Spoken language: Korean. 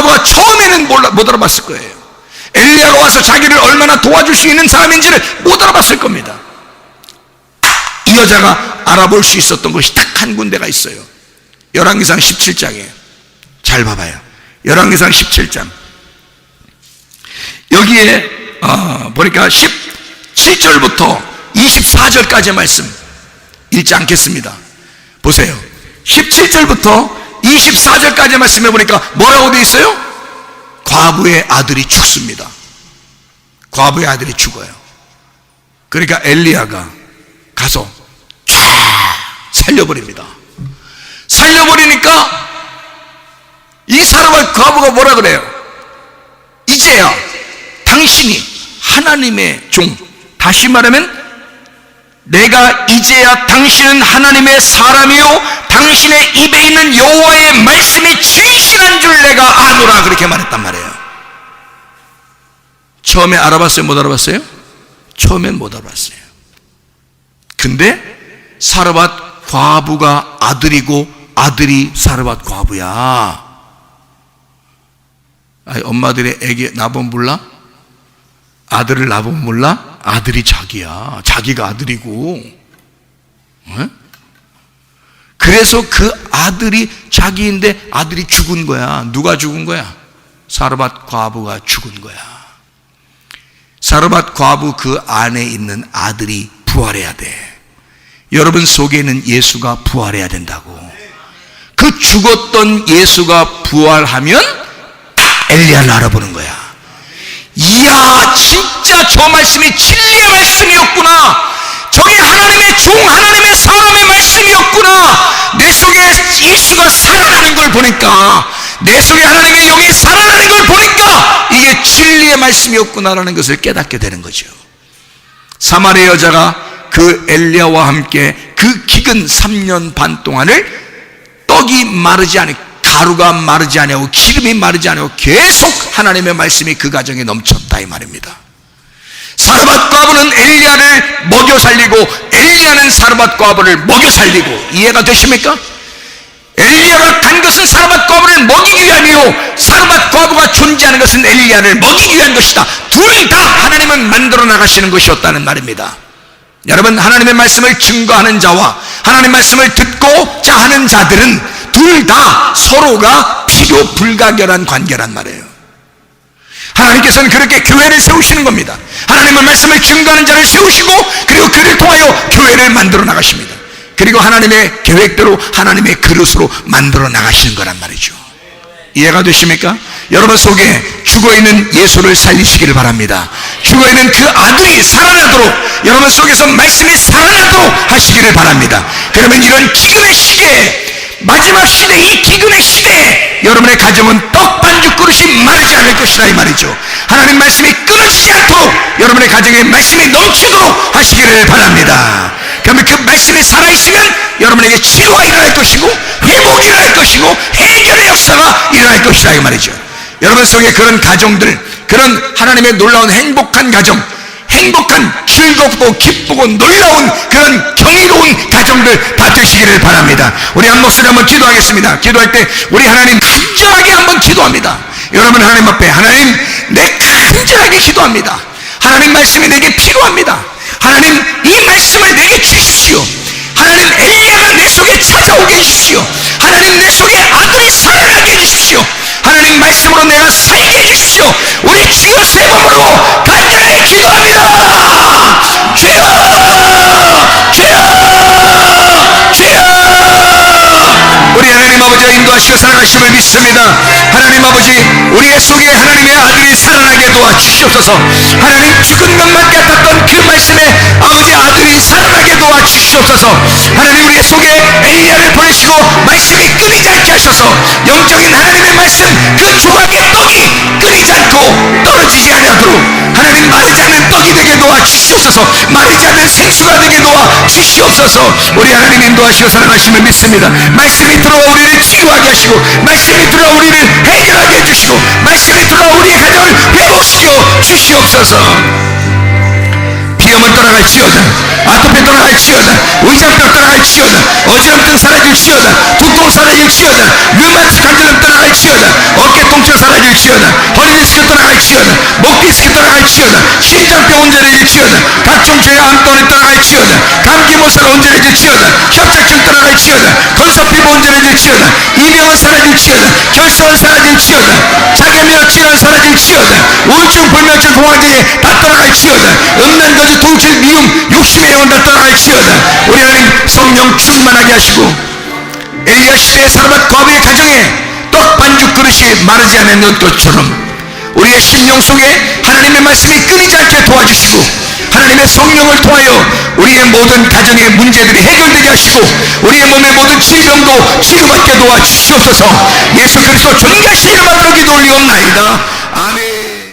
과부가 처음에는 몰라, 못 알아봤을 거예요. 엘리야가 와서 자기를 얼마나 도와줄 수 있는 사람인지를 못 알아봤을 겁니다. 이 여자가 알아볼 수 있었던 것이 딱 한 군데가 있어요. 열왕기상 17장에 잘 봐봐요. 열왕기상 17장 여기에 어, 보니까 17절부터 24절까지 말씀 읽지 않겠습니다. 보세요. 17절부터 24절까지 말씀해 보니까 뭐라고 되어 있어요? 과부의 아들이 죽습니다. 과부의 아들이 죽어요. 그러니까 엘리야가 가서 쫙 살려버립니다. 살려버리니까 이 사람의 과부가 뭐라 그래요? 이제야 당신이 하나님의 종, 다시 말하면 내가 이제야 당신은 하나님의 사람이요 당신의 입에 있는 여호와의 말씀이 진실한 줄 내가 아노라 그렇게 말했단 말이에요. 처음에 알아봤어요? 못 알아봤어요? 처음엔 못 알아봤어요. 근데 사르밧 과부가 아들이고 아들이 사르밧 과부야. 아니, 엄마들의 애기 나보면 몰라? 아들을 나보면 몰라? 아들이 자기야. 자기가 아들이고. 어? 그래서 그 아들이 자기인데 아들이 죽은 거야. 누가 죽은 거야? 사르밧 과부가 죽은 거야. 사르밧 과부 그 안에 있는 아들이 부활해야 돼. 여러분 속에는 예수가 부활해야 된다고. 그 죽었던 예수가 부활하면 딱 엘리야를 알아보는 거야. 이야, 진짜 저 말씀이 진리의 말씀이었구나. 저게 하나님의 종, 하나님의 사람의 말씀이었구나. 내 속에 예수가 살아나는 걸 보니까, 내 속에 하나님의 영이 살아나는 걸 보니까, 이게 진리의 말씀이었구나라는 것을 깨닫게 되는 거죠. 사마리아 여자가 그 엘리야와 함께 그 기근 3년 반 동안을 떡이 마르지 않고 가루가 마르지 않고 기름이 마르지 않고 계속 하나님의 말씀이 그 가정에 넘쳤다 이 말입니다. 사르밧 과부는 엘리야를 먹여 살리고 엘리야는 사르밧 과부를 먹여 살리고 이해가 되십니까? 엘리야가 간 것은 사르밧 과부를 먹이기 위함이요 사르밧 과부가 존재하는 것은 엘리야를 먹이기 위한 것이다. 둘 다 하나님은 만들어 나가시는 것이었다는 말입니다. 여러분 하나님의 말씀을 증거하는 자와 하나님 말씀을 듣고자 하는 자들은 둘 다 서로가 필요 불가결한 관계란 말이에요. 하나님께서는 그렇게 교회를 세우시는 겁니다. 하나님의 말씀을 증거하는 자를 세우시고 그리고 그를 통하여 교회를 만들어 나가십니다. 그리고 하나님의 계획대로 하나님의 그릇으로 만들어 나가시는 거란 말이죠. 이해가 되십니까? 여러분 속에 죽어있는 예수를 살리시기를 바랍니다. 죽어있는 그 아들이 살아나도록 여러분 속에서 말씀이 살아나도록 하시기를 바랍니다. 그러면 이런 기근의 시대에 마지막 시대 이 기근의 시대에 여러분의 가정은 떡 반죽 그릇이 것이라 이 말이죠. 하나님 말씀이 끊어지지 않도록 여러분의 가정에 말씀이 넘치도록 하시기를 바랍니다. 그러면 그 말씀이 살아있으면 여러분에게 치료가 일어날 것이고 회복이 일어날 것이고 해결의 역사가 일어날 것이라 이 말이죠. 여러분 속에 그런 가정들, 그런 하나님의 놀라운 행복한 가정, 행복한 즐겁고 기쁘고 놀라운 그런 경이로운 가정들 다 되시기를 바랍니다. 우리 한 목소리 한번 기도하겠습니다. 기도할 때 우리 하나님 간절하게 한번 기도합니다. 여러분 하나님 앞에 하나님 내 간절하게 기도합니다. 하나님 말씀이 내게 필요합니다. 하나님 이 말씀을 내게 주십시오. 하나님 엘리야가 내 속에 찾아오게 해주십시오. 하나님 내 속에 아들이 살아나게 해주십시오. 하나님 말씀으로 내가 살게 해주십시오. 우리 주여 세 번으로 간절히 기도합니다. 주여, 주여, 주여. 우리 하나님 아버지가 인도하시고 살아가심을 믿습니다. 하나님 아버지, 우리의 속에 하나님의 아들이 살아나게 도와주시옵소서. 하나님 죽은 것만 같았던 그 말씀에 아버지 아들이 살아나게 도와주시옵소서. 하나님 우리의 속에 엘리야를 보내시고 말씀이 끊이지 않게 하셔서 영적인 하나님의 말씀 그 조각의 떡이 끊이지 않고 떨어지지 않도록 하나님 마르지 않는 떡이 되게 도와주시옵소서. 마르지 않는 생수가 되게 도와 주시옵소서. 우리 하나님 인도하시고 살아가심을 믿습니다. 말씀이 들어와 우리를 치유하게 하시고 말씀이 들어와 우리를 해결하게 해주시고 말씀이 들어와 우리의 가정을 회복시켜 주시옵소서. 비염은 떠나갈지어다 아토피 떠나갈지어다 의장병 떠나갈지어다 어지럼증 사라질지어다 두통 사라질지어다 류마티스 관절염 떠나갈지어다 어깨 통증 사라질지어다 일지어다 허리 디스크 떠나갈지어다 목 디스크 떠나갈지어다 심장병 온전해질지어다 각종 죄가 암덩이 떠나갈지어다 감기 못살 온전해질지어다 협착증 떠나갈지어다 건설피부 온전해질지어다 이병은 사라질지어다 혈성은 사라질지어다 자기미역 질환 사라질지어다 우울증 불면증 공황장애 다 떠나갈지어다 음란거주 통증 미움 욕심의 영혼 다 떠나갈지어다 우리 하나님 성령 충만하게 하시고 엘리야 시대의 사람은 거비의 가정에 떡 반죽 그릇이 마르지 않는 것처럼. 우리의 심령 속에 하나님의 말씀이 끊이지 않게 도와주시고 하나님의 성령을 통하여 우리의 모든 가정의 문제들이 해결되게 하시고 우리의 몸의 모든 질병도 치유받게 도와주시옵소서. 예수 그리스도 존귀하신 이름으로 기도 올리옵나이다. 아멘